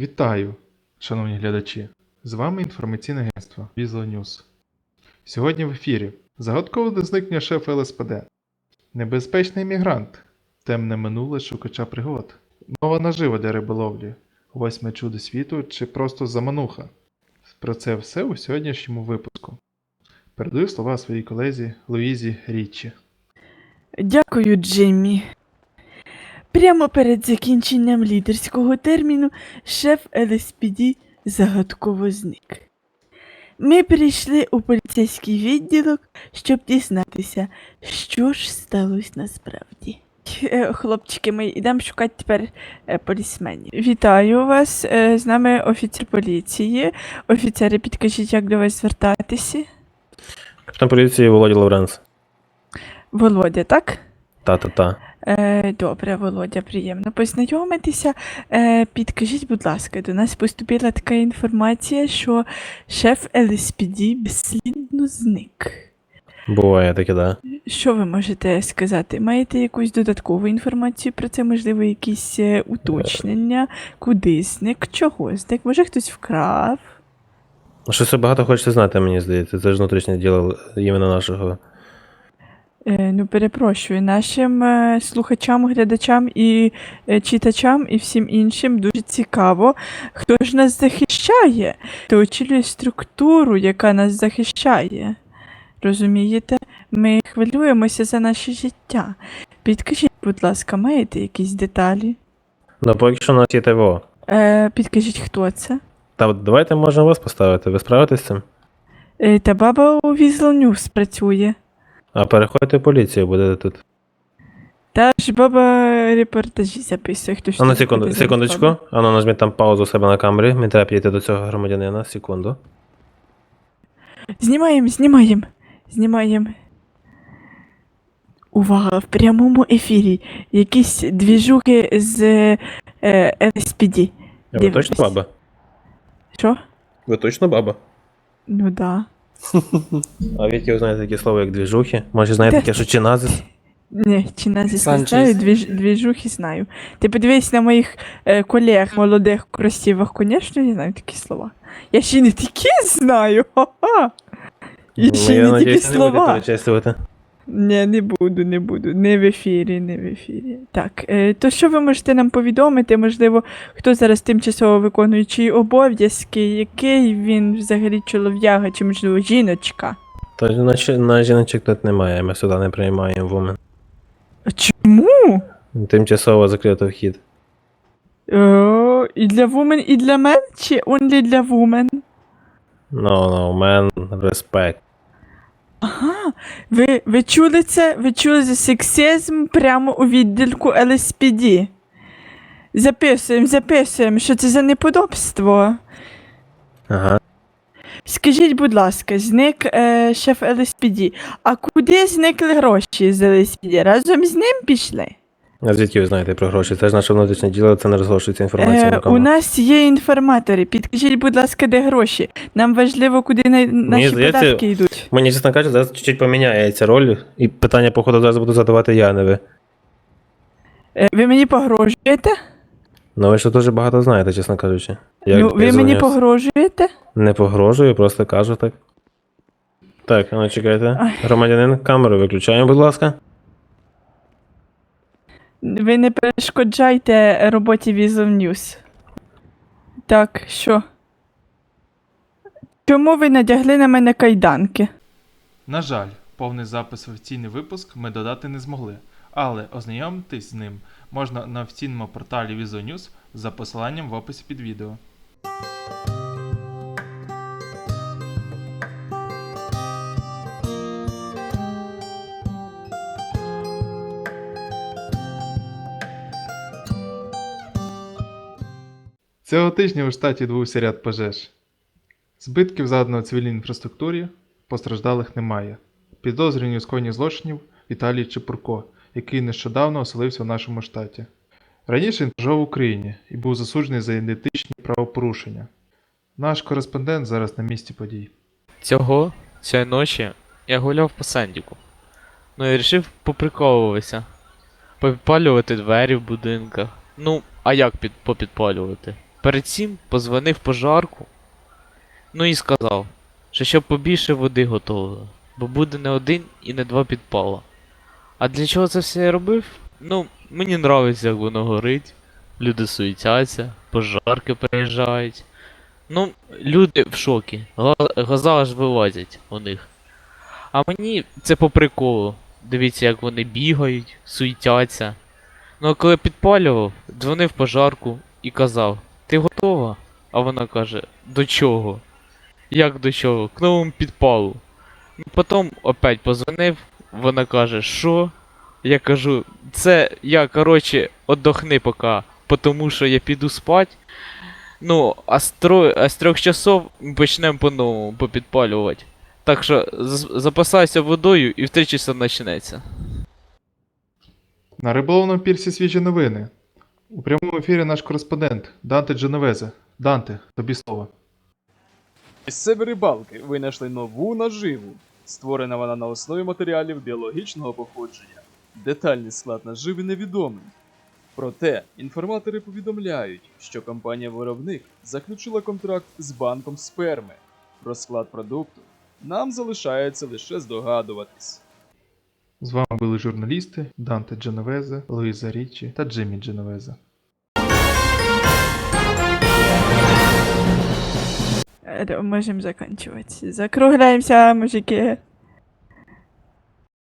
Вітаю, шановні глядачі! З вами інформаційне агентство Visual News. Сьогодні в ефірі загадкове зникнення шефа ЛСПД, небезпечний мігрант, темне минуле шукача пригод, нова нажива для риболовлі, восьме чудо світу чи просто замануха. Про це все у сьогоднішньому випуску. Передаю слова своїй колезі Луїзі Річчі. Дякую, Джиммі. Прямо перед закінченням лідерського терміну шеф ЛСПД загадково зник. Ми прийшли у поліцейський відділок, щоб дізнатися, що ж сталося насправді. Е, Хлопчики, ми йдемо шукати тепер е, полісменів. Вітаю вас. е, З нами офіцер поліції. Офіцери, підкажіть, як до вас звертатися. Капітан поліції Володя Лавренс. Володя, так? Та-та-та. Е, добре, Володя, приємно познайомитися. Е, підкажіть, будь ласка, до нас поступила така інформація, що шеф ЛСПД безслідно зник. Буває таке, да. Що ви можете сказати? Маєте якусь додаткову інформацію про це? Можливо, якісь е, уточнення? Куди зник? Чого зник? Може хтось вкрав? Щось багато хочете знати, мені здається. Це ж внутрішнє діло іменно нашого. Е, ну, перепрошую, нашим е, слухачам, глядачам і е, читачам і всім іншим дуже цікаво, хто ж нас захищає, хто очолює структуру, яка нас захищає. Розумієте? Ми хвилюємося за наше життя. Підкажіть, будь ласка, маєте якісь деталі? Ну, поки що у нас є ТВО. Е, підкажіть, хто це? Та от давайте можемо вас поставити. Ви справитесь з цим? Е, та баба у Weasel News працює. А переходьте в поліцію, будете тут. Та ж баба репортажі записує, хто ж А на секунду, секундочку. А ну нажміть там паузу у себе на камері. Мені треба підійти до цього громадянина. Секунду. Знімаємо, знімаємо, знімаємо. Увага, в прямому ефірі. Якісь двіжухи з е, ЛСПД. Ви точно баба? Що? Ви точно баба? Ну да. А відки знає такі слова, як двіжухи? Може знає Та- таке, що чиназис? Ні, чи назис не Санчес. знаю, двіж, двіжухи знаю. Ти подивись на моїх е, колег молодих красивих, звісно, я знаю такі слова. Я ще й не такі знаю. Ха-ха. І ще й Ну, не такі надіюсь, слова. перечислювати. Ні, не буду, не буду. Не в ефірі, не в ефірі. Так, е, то що ви можете нам повідомити? Можливо, хто зараз тимчасово виконуючий обов'язки, який він взагалі чолов'яга чи, можливо, жіночка? Та на, на жіночок тут немає, ми сюди не приймаємо вумен. А Чому? Тимчасово закрито вхід. О, і для вумен, і для мен, чи only для вумен? No, no, man, respect. Ага, ви, ви чули це? Ви чули за сексизм прямо у відділку ЛСПД? Записуємо, записуємо, що це за неподобство. Ага. Скажіть, будь ласка, зник е, шеф ЛСПД. А куди зникли гроші з ЛСПД? Разом з ним пішли? А звідки ви знаєте про гроші? Це ж наше внутрішнє діло, це не розголошується інформація Е, нікому. у нас є інформатори. Підкажіть, будь ласка, де гроші? Нам важливо, куди на, наші здається, податки йдуть. Мені чесно кажучи, зараз чуть-чуть поміняється роль, і питання, походу, зараз буду задавати я, не ви. Е, ви мені погрожуєте? Ну ви ж дуже багато знаєте, чесно кажучи. Я ну, ви мені погрожуєте? Не погрожую, просто кажу так. Так, ну чекайте. Ай. Громадянин, камеру виключаємо, будь ласка. Ви не перешкоджайте роботі Visual News. Так, що? Чому ви надягли на мене кайданки? На жаль, повний запис в офіційний випуск ми додати не змогли, але ознайомитись з ним можна на офіційному порталі Visual News за посиланням в описі під відео. Цього тижня у штаті відбувся ряд пожеж. Збитків заданого цивільній інфраструктурі, постраждалих немає. Підозрюваний у скоєнні злочинів Віталій Чепурко, який нещодавно оселився в нашому штаті. Раніше він проживав в Україні і був засуджений за ідентичні правопорушення. Наш кореспондент зараз на місці подій. Цього, цієї ночі, я гуляв по Сендіку. Ну і вирішив поприколуватися. Попідпалювати двері в будинках. Ну, а як під, попідпалювати? Перед цим позвонив пожарку. Ну і сказав, що щоб побільше води готовили, бо буде не один і не два підпала. А для чого це все я робив? Ну, мені нравиться, як воно горить. Люди суетяться, пожарки приїжджають. Ну, люди в шокі. Глаза аж вилазять у них. А мені це по приколу. Дивіться, як вони бігають, суетяться. Ну а коли підпалював, дзвонив пожарку і казав: Ти готова? А вона каже: До чого? Як до чого? К новому підпалу. Ну, потім опять позвонив, вона каже, що? Я кажу, це я, коротше, отдохни поки, тому що я піду спать. Ну, а з, тро... а з трьох часов ми почнемо по-новому попідпалювати. Так що запасайся водою і в три часа почнеться. На риболовному пірсі свіжі новини. У прямому ефірі наш кореспондент Данте Дженовезе. Данте, тобі слово. Місцеві рибалки винайшли нову наживу. Створена вона на основі матеріалів біологічного походження. Детальний склад наживи невідомий. Проте інформатори повідомляють, що компанія-виробник заключила контракт з банком сперми. Про склад продукту нам залишається лише здогадуватись. З вами були журналісти Данте Дженовезе, Луїза Річі та Джиммі Дженовезе. Е, Можемо закінчувати. Закругляємося, мужики.